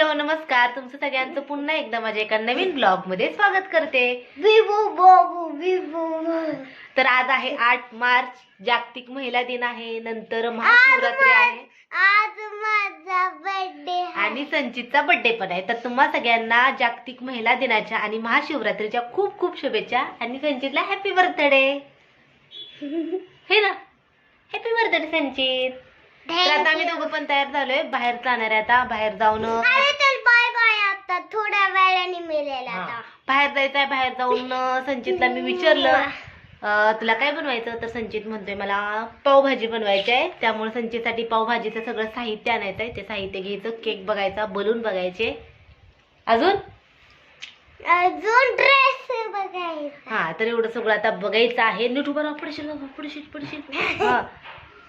Hello नमस्कार. तुमचं सगळ्यांचं पुन्हा एकदा माझ्या एका नवीन ब्लॉगमध्ये स्वागत करते. विवो बाबू विवो तर आज आहे आठ मार्च जागतिक महिला दिन आहे नंतर महाशिवरात्री आहे. आज माझा बर्थडे आणि संचितचा बर्थडे पण आहे. तर तुम्हा सगळ्यांना जागतिक महिला दिनाच्या आणि महाशिवरात्रीच्या खूप खूप शुभेच्छा आणि संचितला हॅपी बर्थडे हे ना. हॅपी बर्थडे संचित. तर आता आम्ही दोघं पण तयार झालोय. बाहेर जाणार आहे आता. बाहेर जाऊन अरे तर बाय बाय आता. थोड्या वेळाने मिळेल. आता. बाहेर जायचं आहे बाहेर जाऊन संचितला मी विचारलं. अं, तुला काय बनवायचं? तर संचित म्हणतोय मला पावभाजी बनवायची आहे. त्यामुळे संचितसाठी पावभाजीचं सगळं साहित्य आणायचं आहे ते साहित्य घ्यायचं केक बघायचा बलून बघायचे. अजून? अजून ड्रेस बघायचा. हा तर एवढं सगळं आता बघायचं आहे. नीट उभं राहा पडशील बाबा, पडशील पडशील हा.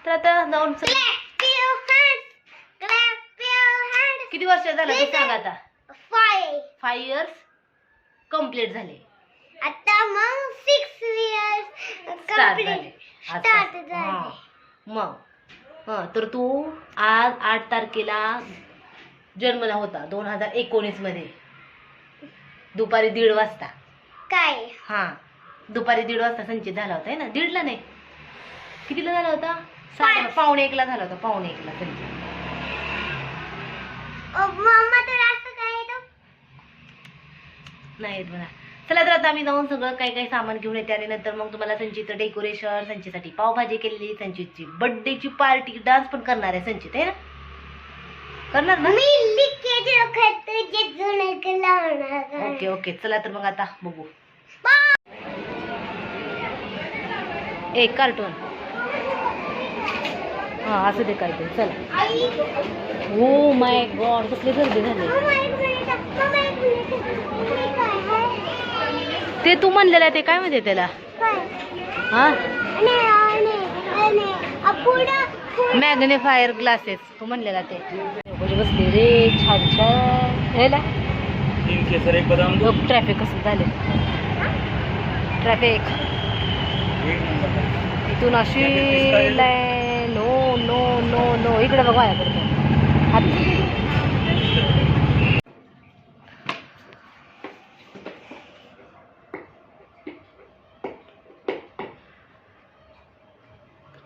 तर आता जाऊन. किती वर्ष झालं ते सांग आता? Five. फाईव्ह इयर्स कंप्लीट झाले. आता मग सिक्स इयर्स हा. मग. हा तर तू आज आठ तारखेला जन्मला होता दोन हजार एकोणीसमध्ये. दुपारी दीड वाजता. काय? हा. दुपारी दीड वाजता संचित झाला होता है ना? दीडला नाही. कितीला झाला होता? साडे. पावणे एकला झाला होता पावणे एकला तर. नाही येत म्हणा. चला तर आता आम्ही जाऊन सगळं काही काही सामान घेऊन येते आणि नंतर मग तुम्हाला संचितचं डेकोरेशन संचितसाठी पावभाजी केलेली संचितची बर्थडेची पार्टी डान्स पण करणार आहे संचित आहे ना? करणार ना? Okay okay. चला तर मग आता बघू. एक कार्टून हा असं ते काय ते चला. हो माय गॉड कसले गर्दी झाले? ते तू म्हणलेलं आहे ते काय म्हणते त्याला? हा? मॅग्निफायर ग्लासेस तू म्हणलेला ते. बसली रे छान छान. ट्रॅफिक कसं झाले ट्रॅफिक इथून अशी लाईन नो नो नो इकडे बघ हात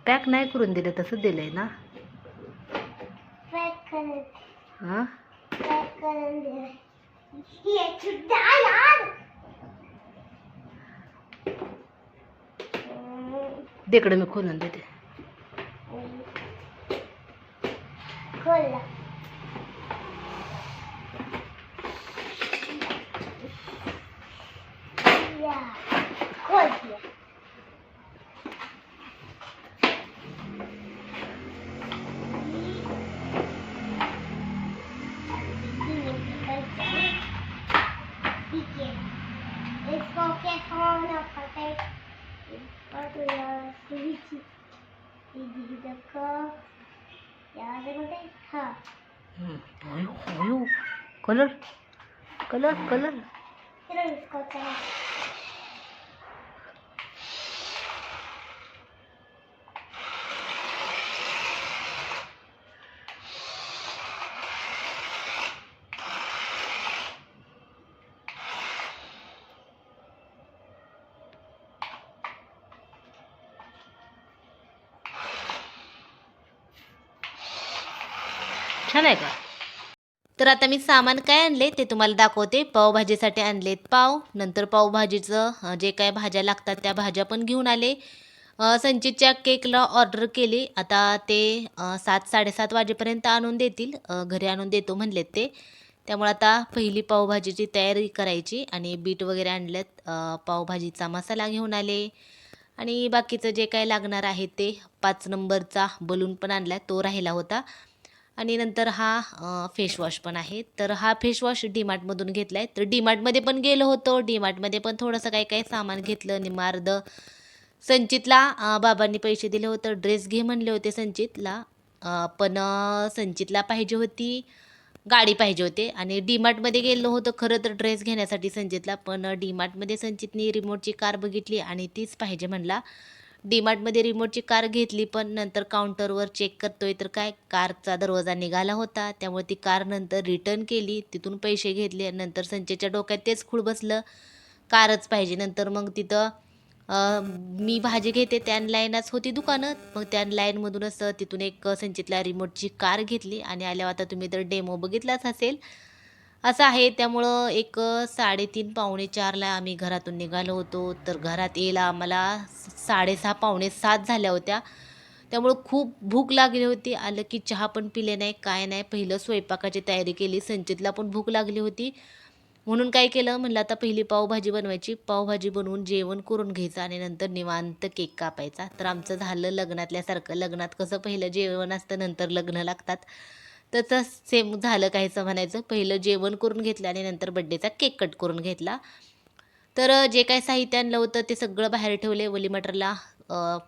पॅक नाही करून दिलं तसं दिलंय ना? हा? तिकडे मी खोलून देते. أنا وخطيت برضو يا سويتي يدي دكا يا زمتي ها أيوه أيوه كلر كلر كلر ترى اسكت छान आहे का? तर आता मी सामान काय आणले ते तुम्हाला दाखवते. पावभाजीसाठी आणलेत पाव नंतर पावभाजीचं जे काय भाज्या लागतात त्या भाज्या पण घेऊन आले. संचितच्या केकला ऑर्डर केली. आता ते सात साडेसात वाजेपर्यंत आणून देतील. घरी आणून देतो म्हणलेत ते. त्यामुळे आता पहिली पावभाजीची तयारी करायची आणि बीट वगैरे आणलेत. पावभाजीचा मसाला घेऊन आले. आणि बाकीचं जे काय लागणार आहे ते पाच नंबरचा बलून पण आणला. तो राहिला होता. आणि नंतर हा फेसवॉश पण आहे. तर हा फेसवॉश डीमार्टमधून घेतला आहे तर डीमार्टमध्ये पण गेलो होतो. डीमार्टमध्ये पण थोडंसं काही काही सामान घेतलं. निमार्द संचितला बाबांनी पैसे दिले होते. ड्रेस घे म्हणले होते संचितला. पण संचितला पाहिजे होती गाडी पाहिजे होते. आणि डीमार्टमध्ये गेलो होतो. खरं तर ड्रेस घेण्यासाठी संचितला. पण डीमार्टमध्ये संचितनी रिमोटची कार बघितली आणि तीच पाहिजे म्हणला. डीमार्टमध्ये रिमोटची कार घेतली पण नंतर काउंटरवर चेक करतोय तर काय? कारचा दरवाजा निघाला होता. त्यामुळे ती कार नंतर रिटर्न केली. तिथून पैसे घेतले. नंतर संचेच्या डोक्यात तेच खूळ बसलं. कारच पाहिजे. नंतर मग तिथं मी भाजी घेते. त्या लाईनच होती दुकानं. मग त्या लाईनमधूनच तिथून एक संचितला रिमोटची कार घेतली. आणि आल्यावर आता तुम्ही तर डेमो बघितलाच असेल. असं आहे. त्यामुळं एक साडेतीन पावणे चारला आम्ही घरातून निघालो होतो. तर घरात यायला आम्हाला साडेसहा पावणे सात झाल्या होत्या. त्यामुळं खूप भूक लागली होती. आलं की चहा पण पिले नाही काय नाही. पहिलं स्वयंपाकाची तयारी केली. संचितला पण भूक लागली होती. म्हणून काय केलं? म्हणलं आता पहिली पावभाजी बनवायची. पावभाजी बनवून जेवण करून घ्यायचं आणि नंतर निवांत केक कापायचा. तर आमचं झालं लग्नातल्यासारखं लग्नात कसं पहिलं जेवण असतं नंतर लग्न लागतात. तसं सेम झालं काहीचं म्हणायचं. पहिलं जेवण करून घेतलं आणि नंतर बड्डेचा केक कट करून घेतला. तर जे काय साहित्य आणलं होतं ते सगळं बाहेर ठेवले. वली मटरला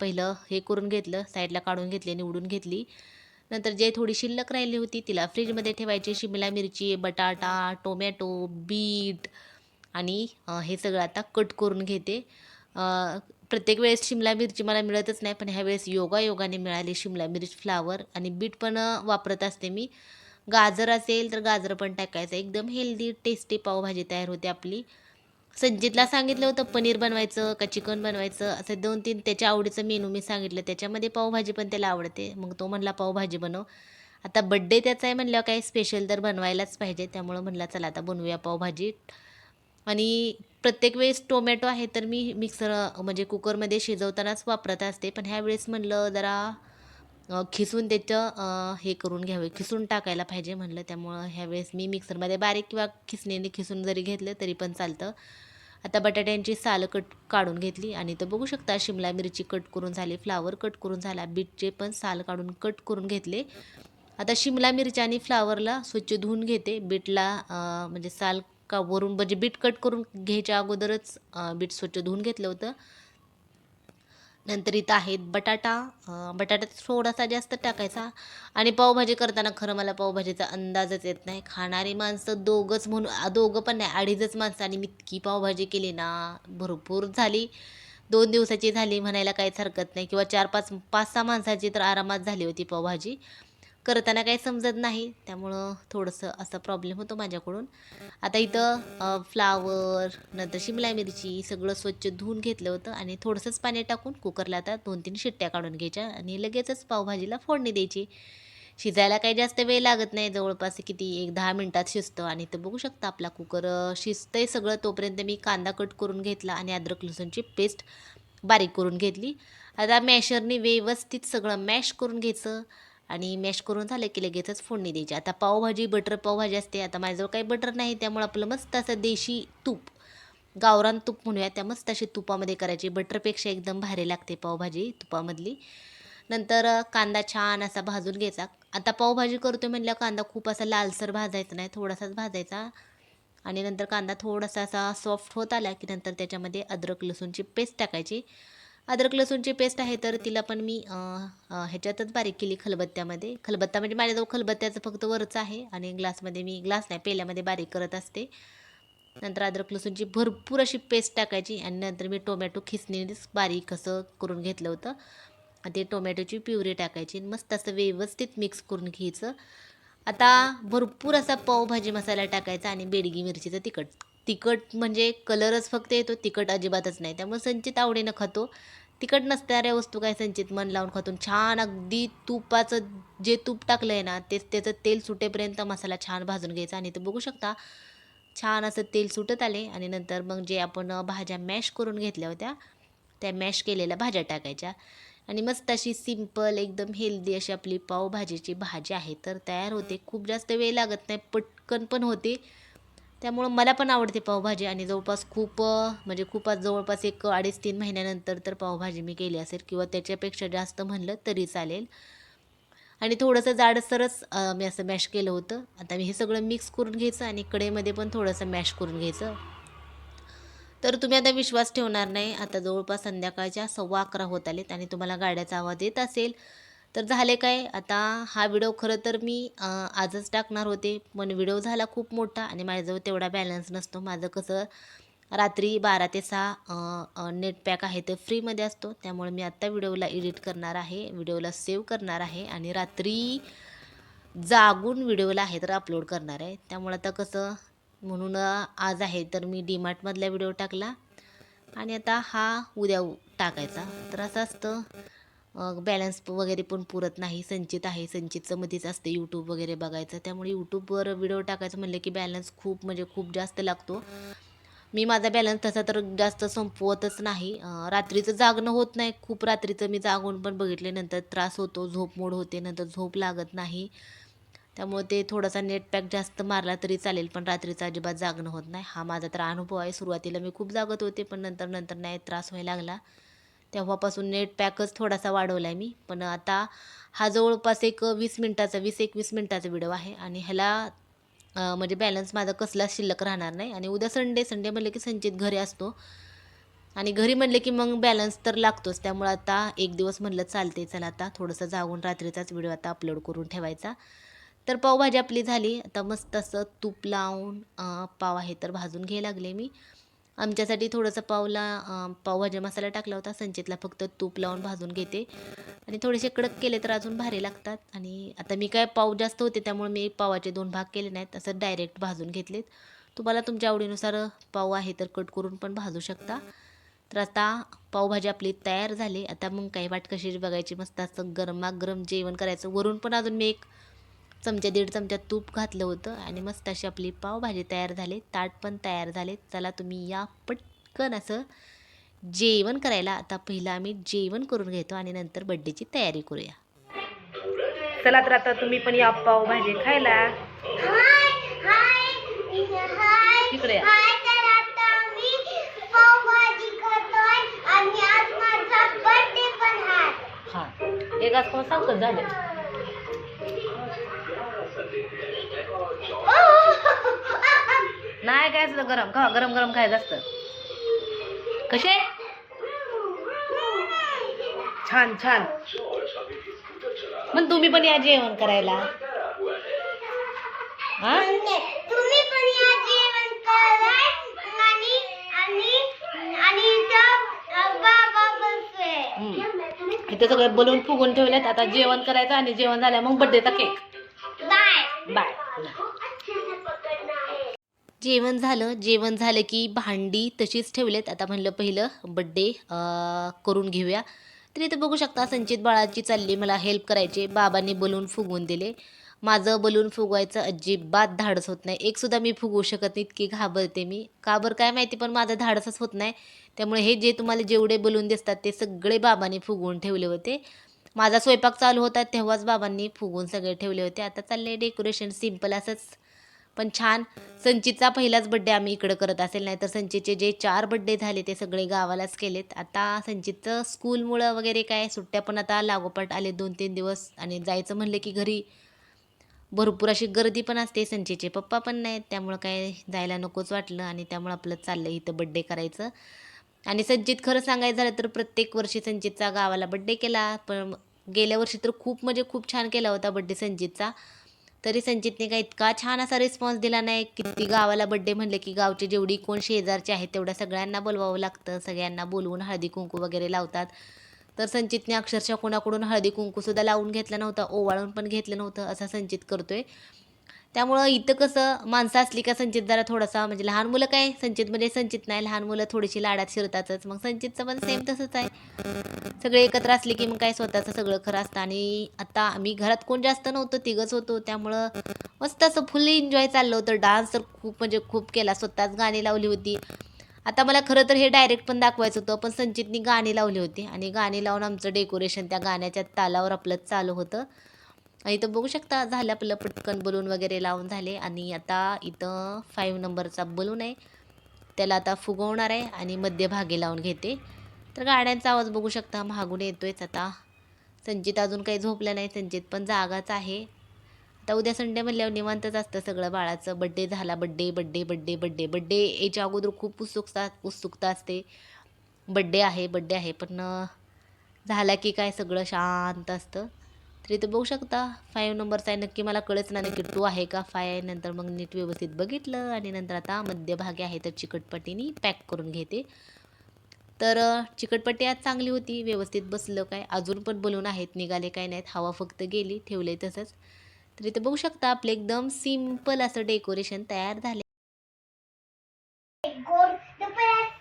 पहिलं हे करून घेतलं. साईडला काढून घेतले निवडून घेतली. नंतर जे थोडी शिल्लक राहिली होती तिला फ्रीजमध्ये ठेवायची. शिमला मिरची बटाटा टोमॅटो बीट आणि हे सगळं आता कट करून घेते. प्रत्येक वेळेस शिमला मिरची मला मिळतच नाही पण ह्यावेळेस योगा योगाने मिळाली शिमला मिरची फ्लावर आणि बीट पण वापरत असते मी. गाजर असेल तर गाजर पण टाकायचं. एकदम हेल्दी टेस्टी पावभाजी तयार होते आपली. संजितला सांगितलं होतं पनीर बनवायचं का चिकन बनवायचं असं दोन तीन त्याच्या आवडीचं मेनू मी सांगितलं. त्याच्यामध्ये पावभाजी पण त्याला आवडते. मग तो म्हणला पावभाजी बनव. आता बड्डे त्याचा आहे म्हणल्यावर काही स्पेशल तर बनवायलाच पाहिजे. त्यामुळं म्हणला चला आता बनवूया पावभाजी. आणि प्रत्येक वेळेस टोमॅटो आहे तर मी मिक्सर म्हणजे कुकरमध्ये शिजवतानाच वापरत असते. पण ह्यावेळेस म्हणलं जरा खिसून त्याचं हे करून घ्यावे. खिसून टाकायला पाहिजे म्हणलं. त्यामुळं ह्यावेळेस मी मिक्सरमध्ये बारीक किंवा खिसणीने खिसून जरी घेतलं तरी पण चालतं. आता बटाट्यांची साल कट काढून घेतली आणि तर बघू शकता शिमला मिरची कट करून झाली फ्लावर कट करून झाला बीटचे पण साल काढून कट करून घेतले. आता शिमला मिरची आणि फ्लावरला स्वच्छ धुवून घेते. बीटला म्हणजे साल का वरून म्हणजे बीट कट करून घ्यायच्या अगोदरच बीट स्वच्छ धुवून घेतलं होतं. नंतर इथं आहेत बटाटा. बटाटा थोडासा जास्त टाकायचा. आणि पावभाजी करताना खरं मला पावभाजीचा अंदाजच येत नाही. खाणारी माणसं दोघंच म्हणून दोघं पण नाही अडीचच माणसं. आणि मी इतकी पावभाजी केली ना भरपूर झाली. दोन दिवसाची झाली म्हणायला काहीच हरकत नाही. किंवा चार पाच पाच सहा माणसाची तर आरामात झाली होती पावभाजी. करताना काही समजत नाही. त्यामुळं थोडंसं असा प्रॉब्लेम होतो माझ्याकडून. आता इथं फ्लावर नंतर शिमला मिरची सगळं स्वच्छ धुवून घेतलं होतं आणि थोडंसंच पाणी टाकून कुकरला आता दोन तीन शिट्ट्या काढून घ्यायच्या आणि लगेचच पावभाजीला फोडणी द्यायची. शिजायला काही जास्त वेळ लागत नाही. जवळपास किती एक दहा मिनटात शिजतं आणि तर बघू शकता आपला कुकर शिजतंय सगळं. तोपर्यंत मी कांदा कट करून घेतला आणि अद्रक लसूणची पेस्ट बारीक करून घेतली. आता मॅशरने व्यवस्थित सगळं मॅश करून घ्यायचं. आणि मॅश करून झालं की लगेचच फोडणी द्यायची. आता पावभाजी बटर पावभाजी असते. आता माझ्याजवळ काही बटर नाही त्यामुळे आपलं मस्त असं देशी तूप गावरान तूप म्हणूया. त्या मस्त अशी तुपामध्ये करायची. बटरपेक्षा एकदम भारी लागते पावभाजी तुपामधली. नंतर कांदा छान असा भाजून घ्यायचा. आता पावभाजी करतो म्हणल्यावर कांदा खूप असा लालसर भाजायचा नाही थोडासाच भाजायचा. आणि नंतर कांदा थोडासा असा सॉफ्ट होत आला की नंतर त्याच्यामध्ये अद्रक लसूणची पेस्ट टाकायची. अद्रक लसूणची पेस्ट आहे तर तिला पण मी ह्याच्यातच बारीक केली खलबत्त्यामध्ये. खलबत्ता म्हणजे माझ्याजवळ खलबत्त्याचं फक्त वरचं आहे आणि ग्लासमध्ये मी ग्लास नाही पेल्यामध्ये बारीक करत असते. नंतर अद्रक लसूणची भरपूर अशी पेस्ट टाकायची आणि नंतर मी टोमॅटो खिसणीनेच बारीक असं करून घेतलं होतं. आणि ते टोमॅटोची प्युरी टाकायची आणि मस्त असं व्यवस्थित मिक्स करून घ्यायचं. आता भरपूर असा पावभाजी मसाला टाकायचा आणि बेडगी मिरचीचं तिखट. तिखट म्हणजे कलरच फक्त येतो तिखट अजिबातच नाही. त्यामुळे संचित आवडीनं खातो. तिखट नसणाऱ्या वस्तू काय संचित मन लावून खातो छान अगदी तुपाचं जे तूप टाकलं आहे ना तेच त्याचं तेल सुटेपर्यंत मसाला छान भाजून घ्यायचा. आणि ते बघू शकता छान असं तेल सुटत आले. आणि नंतर मग जे आपण भाज्या मॅश करून घेतल्या होत्या त्या मॅश केलेल्या भाज्या टाकायच्या. आणि मस्त अशी सिंपल एकदम हेल्दी अशी आपली पावभाजीची भाजी आहे. तर तयार होते. खूप जास्त वेळ लागत नाही. पटकन पण होते. त्यामुळं मला पण आवडते पावभाजी आणि जवळपास खूप म्हणजे खूपच जवळपास एक अडीच तीन महिन्यानंतर तर पावभाजी मी केली असेल किंवा त्याच्यापेक्षा जास्त म्हणलं तरी चालेल. आणि थोडंसं जाडसरच मी असं मॅश केलं होतं. आता मी हे सगळं मिक्स करून घ्यायचं आणि कडेमध्ये पण थोडंसं मॅश करून घ्यायचं. तर तुम्ही आता विश्वास ठेवणार नाही. आता जवळपास संध्याकाळच्या सव्वा अकरा होत आलेत आणि तुम्हाला गाड्याचा आवाज येत असेल. तर झाले काय? आता हा व्हिडिओ खरं तर मी आजच टाकणार होते. पण व्हिडिओ झाला खूप मोठा आणि माझ्याजवळ तेवढा बॅलन्स नसतो. माझं कसं रात्री बारा ते सहा नेट पॅक आहे ते फ्रीमध्ये असतो. त्यामुळे मी आत्ता व्हिडिओला एडिट करणार आहे. व्हिडिओला सेव्ह करणार आहे आणि रात्री जागून व्हिडिओला आहे तर अपलोड करणार आहे. त्यामुळे आता कसं म्हणून आज आहे तर मी डीमार्टमधला व्हिडिओ टाकला. आणि आता हा उद्या टाकायचा. तर असं असतं. बॅलन्स वगैरे पण पुरत नाही. संचित आहे. संचितचं मध्येच असते यूट्यूब वगैरे बघायचं. त्यामुळे यूट्यूबवर व्हिडिओ टाकायचं म्हणलं की बॅलन्स खूप म्हणजे खूप जास्त लागतो. मी माझा बॅलन्स तसा तर जास्त संपवतच नाही. रात्रीचं जागणं होत नाही. खूप रात्रीचं मी जागून पण बघितले. नंतर त्रास होतो. झोप मोड होते. नंतर झोप लागत नाही. त्यामुळे ते थोडासा नेट पॅक जास्त मारला तरी चालेल. पण रात्रीचं अजिबात जागणं होत नाही. हा माझा तर अनुभव आहे. सुरुवातीला मी खूप जागत होते. पण नंतर नंतर नाही. त्रास व्हायला लागला. तेव्हापासून नेट पॅकच थोडासा वाढवला आहे मी. पण आता हा जवळपास एक वीस मिनटाचा वीस एकवीस मिनटाचा व्हिडिओ आहे आणि ह्याला म्हणजे बॅलन्स माझा कसलाच शिल्लक राहणार नाही. आणि उद्या संडे संडे म्हणलं की संचित घरी असतो. आणि घरी म्हणलं की मग बॅलन्स तर लागतोच. त्यामुळं आता एक दिवस म्हणलं चालते चला आता थोडंसं जागून रात्रीचाच व्हिडिओ आता अपलोड करून ठेवायचा. तर पावभाजी आपली झाली. आता मस्त असं तूप लावून पाव आहे तर भाजून घ्यायला लागले मी. आमच्यासाठी थोडंसं पावला पावभाजी मसाला टाकला होता. संचितला फक्त तूप लावून भाजून घेते. आणि थोडेसे कडक केले तर अजून भारी लागतात. आणि आता मी काय पाव जास्त होते त्यामुळे मी पावाचे दोन भाग केले नाहीत. असं डायरेक्ट भाजून घेतलेत. तुम्हाला तुमच्या आवडीनुसार पाव आहे तर कट करून पण भाजू शकता. तर आता पावभाजी आपली तयार झाली. आता मग काही वाट कशी बघायची मस्त असं गरमागरम जेवण करायचं. वरून पण अजून मी एक चमचा दीड चमचा तूप घातलं होतं आणि मस्त अशी आपली पावभाजी तयार झाली. ताट पण तयार झाले. चला तुम्ही या पटकन असं जेवण करायला. आता पहिलं आम्ही जेवण करून घेतो आणि नंतर बड्डेची तयारी करूया. चला तर आता तुम्ही पण या पावभाजी खायला. हाय हाय हाय. इकडे हा. एक आज सांगत झालं नाही काय असतं गरम खा गरम गरम खायचं असतं कसे? छान छान. मग तुम्ही पण या जेवण करायला. हा? इथं सगळे बलून फुगून ठेवलेत. आता जेवण करायचं आणि जेवण झाल्या मग बड्डेचा केक बाय. बाय. जेवण झालं. जेवण झालं की भांडी तशीच ठेवलेत. आता म्हणलं पहिलं बड्डे करून घेऊया. तर इथं बघू शकता संचित बाळाची चालली मला हेल्प करायची. बाबांनी बलून फुगवून दिले. माझं बलून फुगवायचं अजिबात धाडस होत नाही. एकसुद्धा मी फुगवू शकत नाही इतकी घाबरते मी. का बरं काय माहिती पण माझं धाडसच होत नाही. त्यामुळे हे जे तुम्हाला जेवढे बलून दिसतात ते सगळे बाबांनी फुगवून ठेवले होते. माझा स्वयंपाक चालू होता तेव्हाच बाबांनी फुगवून सगळे ठेवले होते. आता चालले डेकोरेशन सिंपल असंच. पण छान. संचितचा पहिलाच बड्डे आम्ही इकडं करत असेल नाही तर संचितचे जे चार बड्डे झाले ते सगळे गावालाच केलेत. आता संचितचं स्कूलमुळं वगैरे काय सुट्ट्या पण आता लागोपाठ आले दोन तीन दिवस आणि जायचं म्हणलं की घरी. भरपूर अशी गर्दी पण असते संचितचे पप्पा पण नाहीत त्यामुळं काय जायला नकोच वाटलं आणि त्यामुळं आपलं चाललं इथं बड्डे करायचं. आणि संचित खरं सांगायचं झालं तर प्रत्येक वर्षी संचितचा गावाला बड्डे केला पण गेल्या वर्षी तर खूप म्हणजे खूप छान केला होता बड्डे संचितचा. तरी संचितने काय इतका छान असा रिस्पॉन्स दिला नाही. किती गावाला बड्डे म्हणले की गावचे जेवढी कोण शेजारचे आहेत तेवढ्या सगळ्यांना बोलवावं लागतं. सगळ्यांना बोलवून हळदी कुंकू वगैरे लावतात. तर संचितने अक्षरशः कोणाकडून हळदी कुंकूसुद्धा लावून घेतलं नव्हतं ओवाळून पण घेतलं नव्हतं असा संचित करतोय. त्यामुळं इथं कसं माणसं असली का संचित जरा थोडासा म्हणजे लहान मुलं काय संचित म्हणजे संचित नाही लहान मुलं थोडीशी लाडात शिरतातच. मग संचितचं पण सेम तसंच आहे. सगळे एकत्र असले की मग काय स्वतःचं सगळं खरं असतं. आणि आता आम्ही घरात कोण जास्त नव्हतं तिघच होतो. त्यामुळं मस्त असं फुल एन्जॉय चाललं होतं. डान्स तर खूप म्हणजे खूप केला. स्वतःच गाणी लावली होती. आता मला खरं तर हे डायरेक्ट पण दाखवायचं होतं पण संचितनी गाणी लावली होती. आणि गाणी लावून आमचं डेकोरेशन त्या गाण्याच्या तालावर आपलं चालू होतं. इथं बघू शकता झालं आपलं पटकन बलून वगैरे लावून झाले. आणि आता इथं फाईव्ह नंबरचा बलून आहे. त्याला आता फुगवणार आहे आणि मध्यभागी लावून घेते. तर गाड्यांचा आवाज बघू शकता मागून येतोयच आता. संजित अजून काही झोपलं नाही संजित पण जागाच आहे. आता उद्या संडे म्हणल्यावर निवांतच असतं सगळं बाळाचं. बड्डे झाला birthday birthday birthday birthday birthday याच्या अगोदर खूप उत्सुकता उत्सुकता असते. बड्डे आहे बड्डे आहे पण झाला की काय सगळं शांत असतं. तर इथं बघू शकता. फाईव्ह नंबरचा आहे. नक्की मला कळत ना नक्की टू आहे का फाय आहे. नंतर मग नीट व्यवस्थित बघितलं आणि नंतर आता मध्यभागी आहे तर चिकटपट्टीने पॅक करून घेते. तर चिकटपट्टी आज चांगली होती. व्यवस्थित बसलं काय. अजून पण बलून आहेत. निघाले काय नाहीत. हवा फक्त गेली. ठेवले तसंच. तर इथं बघू शकता आपलं एकदम सिंपल असं डेकोरेशन तयार झाले the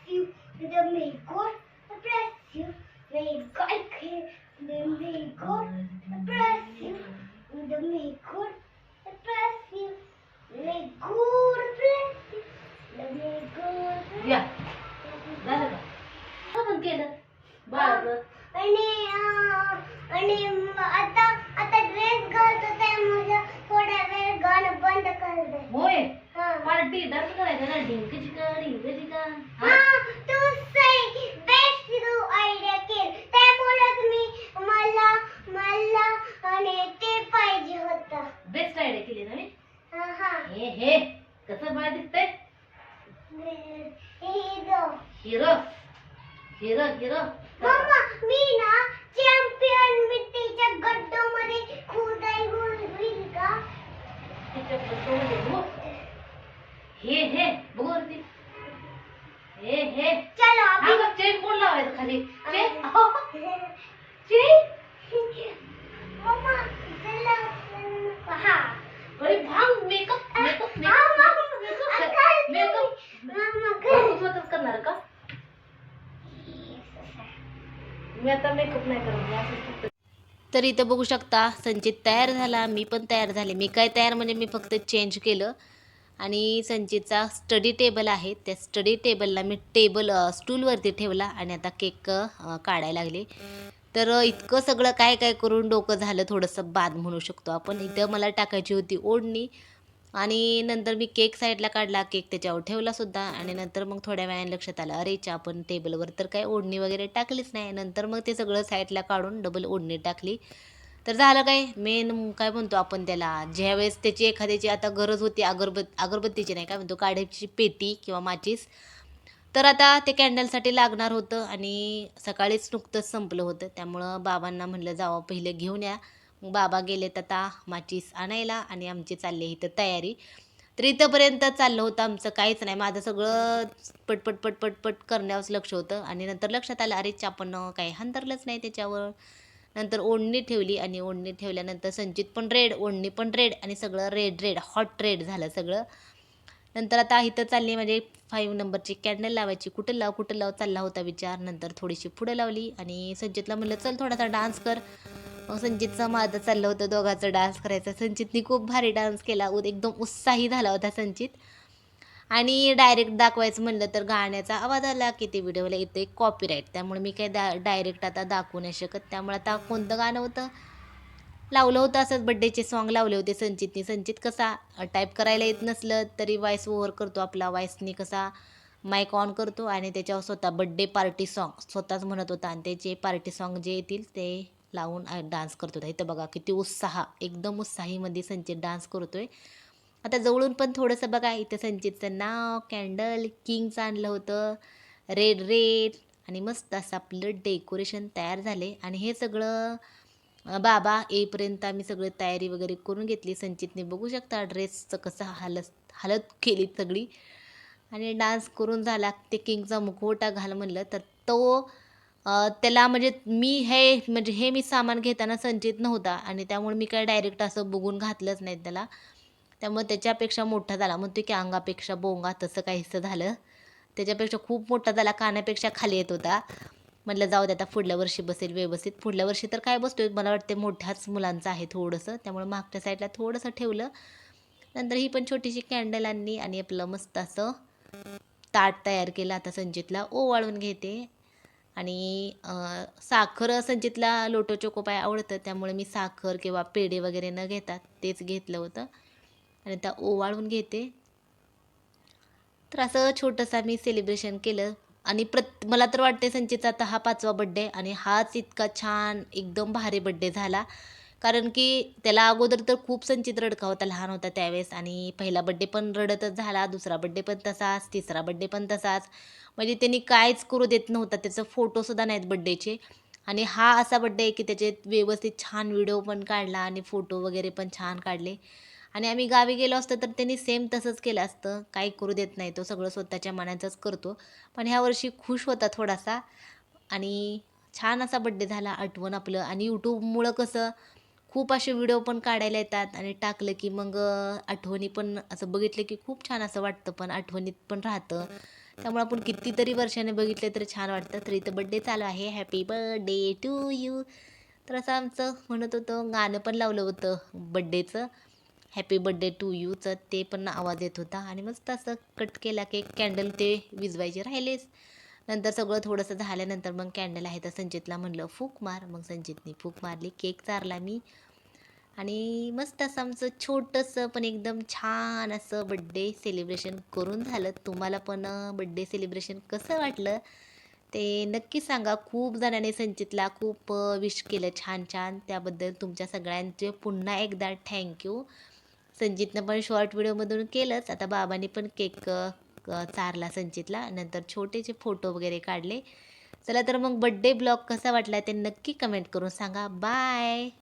you, the may God, the bless you, may God, the may God, the bless you, the may God, the bless you, may God bless you, the may God bless या झालं का का पण केलं बाळाचं आणि अं, आणि म- आता आता ड्रेस घालतो त्यामुळे थोड्या वेळ गाणं बंद कर दे. होय? हा. पार्टी डान्स करायचा ना? ढिंक चिका ढिंक चिका हा, तू सही बेस्ट आयडिया केल. मी ना हा, हा. कसं बाळ दिसतंय? दो. हिरो. Hero hero. मम्मा मी ना चॅम्पियन मिट्टीच्या गड्डोमध्ये खुदाई होईल का? हे हे. बघू हे चलो अभी बघ चेन कोण लावायचं खाली? चेन? मम्मा चला अरे भांग makeup makeup mama. Makeup makeup mama कर. स्वतःच करणार का? मी आता मेकअप नाही करत मी असंच फक्त तर इथं बघू शकता संचित तयार झाला मी पण तयार झाले. मी काय तयार म्हणजे मी फक्त चेंज केलं. आणि संचितचा स्टडी टेबल आहे. त्या स्टडी टेबलला मी टेबल स्टूलवरती ठेवला आणि आता केक काढायला लागले. तर इतकं सगळं काय काय करून डोकं झालं थोडंसं बाद म्हणू शकतो आपण. इथं मला टाकायची होती ओढणी. आणि नंतर मी केक साईडला काढला. केक त्याच्यावर ठेवलासुद्धा आणि नंतर मग थोड्या वेळाने लक्षात आलं अरे चा आपण टेबलवर तर काय ओढणी वगैरे टाकलीच नाही. नंतर मग ते सगळं साईडला काढून डबल ओढणी टाकली. तर झालं काय? मेन काय म्हणतो आपण त्याला? ज्यावेळेस त्याची एखाद्याची आता गरज होती अगरबत् अगरबत्तीची नाही काय म्हणतो? काढ्याची पेटी किंवा माचीस. तर आता ते कॅन्डलसाठी लागणार होतं आणि सकाळीच नुकतंच संपलं होतं. त्यामुळं बाबांना म्हणलं जावं पहिले घेऊन या. मग बाबा गेलेत आता माचीस आणायला आणि आमची चालली इथं तयारी. तर इथंपर्यंत चाललं होतं आमचं काहीच नाही. माझं सगळं पटपट पटपट पट करण्यावरच लक्ष होतं. आणि नंतर लक्षात आलं अरे चापण काही हंतरलंच नाही त्याच्यावर. नंतर ओढणी ठेवली आणि ओढणी ठेवल्यानंतर संचित पण रेड ओढणी पण रेड आणि सगळं रेड रेड हॉट रेड झालं सगळं. नंतर आता इथं चालली म्हणजे फाईव्ह नंबरची कॅन्डल लावायची. कुठं लाव कुठं लाव चालला होता विचार. नंतर थोडीशी पुढं लावली आणि संचितला म्हणलं चल थोडासा डान्स कर. मग संचितचा माझं चाललं होतं दोघांचं डान्स करायचं. संचितनी खूप भारी डान्स केला. उ- एकदम उत्साही झाला होता संचित. आणि डायरेक्ट दाखवायचं म्हणलं तर गाण्याचा आवाज आला की ते व्हिडिओला येते कॉपीराईट त्यामुळे मी काय दा डायरेक्ट आता दाखवू नाही शकत. त्यामुळे आता कोणतं गाणं होतं? लावलं होतं असंच बड्डेचे सॉन्ग लावले होते संचितनी. संचित कसा टाईप करायला येत नसलं तरी वॉईस ओव्हर करतो आपला. वॉईसनी कसा माईक ऑन करतो आणि त्याच्यावर स्वतः बड्डे पार्टी सॉन्ग स्वतःच म्हणत होता. आणि त्याचे पार्टी सॉन्ग जे येतील ते लावून डान्स करत होता. इथं बघा किती उत्साह एकदम उत्साहीमध्ये संचित डान्स करतोय. आता जवळून पण थोडंसं बघा इथं संचितचं नाव कॅन्डल किंगचं आणलं होतं. रेड रेड आणि मस्त असं आपलं डेकोरेशन तयार झाले. आणि हे सगळं बाबा येईपर्यंत आम्ही सगळं तयारी वगैरे करून घेतली. संचितने बघू शकता ड्रेसचं कसं हालत हालत केली सगळी. आणि डान्स करून झाला. ते किंगचा मुखवटा घाल म्हणलं तर तो त्याला म्हणजे मी हे म्हणजे हे मी सामान घेताना संचित नव्हता. आणि त्यामुळे मी काय डायरेक्ट असं बघून घातलंच नाही त्याला. त्यामुळे त्याच्यापेक्षा मोठा झाला म्हणतो की अंगापेक्षा बोंगा तसं काहीसं झालं. त्याच्यापेक्षा खूप मोठा झाला कानापेक्षा खाली येत होता. म्हटलं जाऊ दे आता पुढल्या वर्षी बसेल व्यवस्थित. पुढल्या वर्षी तर काय बसतोय? मला वाटते मोठ्याच मुलांचं आहे थोडंसं. त्यामुळे मागच्या साईडला थोडंसं ठेवलं. नंतर ही पण छोटीशी कॅन्डल आणली आणि आपलं मस्त असं ताट तयार केलं आता संजितला. ओवाळून घेते. आणि साखर संजितला लोटो चोकोपाय आवडतं. त्यामुळे मी साखर किंवा पेढे वगैरे न घेतात तेच घेतलं होतं. आणि त्या ओवाळून घेते. तर असं छोटंसं मी सेलिब्रेशन केलं. आणि प्रत मला तर वाटते संचितचा आता हा पाचवा बड्डे आणि हाच इतका छान एकदम भारी बड्डे झाला. कारण की त्याला अगोदर तर खूप संचित रडका होता लहान होता त्यावेळेस आणि पहिला बड्डे पण रडतच झाला दुसरा बड्डे पण तसाच तिसरा बड्डे पण तसाच. म्हणजे त्यांनी काहीच करू देत नव्हता त्याचं फोटोसुद्धा नाहीत बड्डेचे आणि हा असा बड्डे आहे की त्याचे व्यवस्थित छान व्हिडिओ पण काढला आणि फोटो वगैरे पण छान काढले. आणि आम्ही गावी गेलो असतो तर त्यांनी सेम तसंच केलं असतं. काही करू देत नाही. तो सगळं स्वतःच्या मनाचंच करतो. पण ह्या वर्षी खुश होता थोडासा. आणि छान असा बड्डे झाला आठवण आपलं. आणि यूट्यूबमुळं कसं खूप असे व्हिडिओ पण काढायला येतात. आणि टाकलं की मग आठवणी पण असं बघितलं की खूप छान असं वाटतं. पण आठवणीत पण राहतं. त्यामुळे आपण कितीतरी वर्षाने बघितले तरी छान वाटतं. तर इथं बड्डे चालू आहे. हॅपी बर्थडे टू यू तर असं आमचं म्हणत होतं गाणं पण लावलं होतं बड्डेचं हॅपी बड्डे टू यूचं ते पण आवाज येत होता. आणि मस्त असं कट केला केक कॅन्डल ते विजवायचे राहिलेच. नंतर सगळं थोडंसं झाल्यानंतर मग कॅन्डल आहे तर संचितला म्हणलं फूक मार. मग संचितने फूक मारली. केक चारला मी. आणि मस्त असं आमचं छोटंसं पण एकदम छान असं बड्डे सेलिब्रेशन करून झालं. तुम्हाला पण बड्डे सेलिब्रेशन कसं वाटलं? ते नक्की सांगा. खूप जणांनी संचितला खूप विश केलं छान छान त्याबद्दल तुमच्या सगळ्यांचे पुन्हा एकदा थँक्यू संजितनं पण शॉर्ट व्हिडिओमधून केलंच. आता बाबांनी पण केक चारला संचितला नंतर छोटेचे फोटो वगैरे काढले. चला तर मग बड्डे ब्लॉग कसा वाटला ते नक्की कमेंट करून सांगा. बाय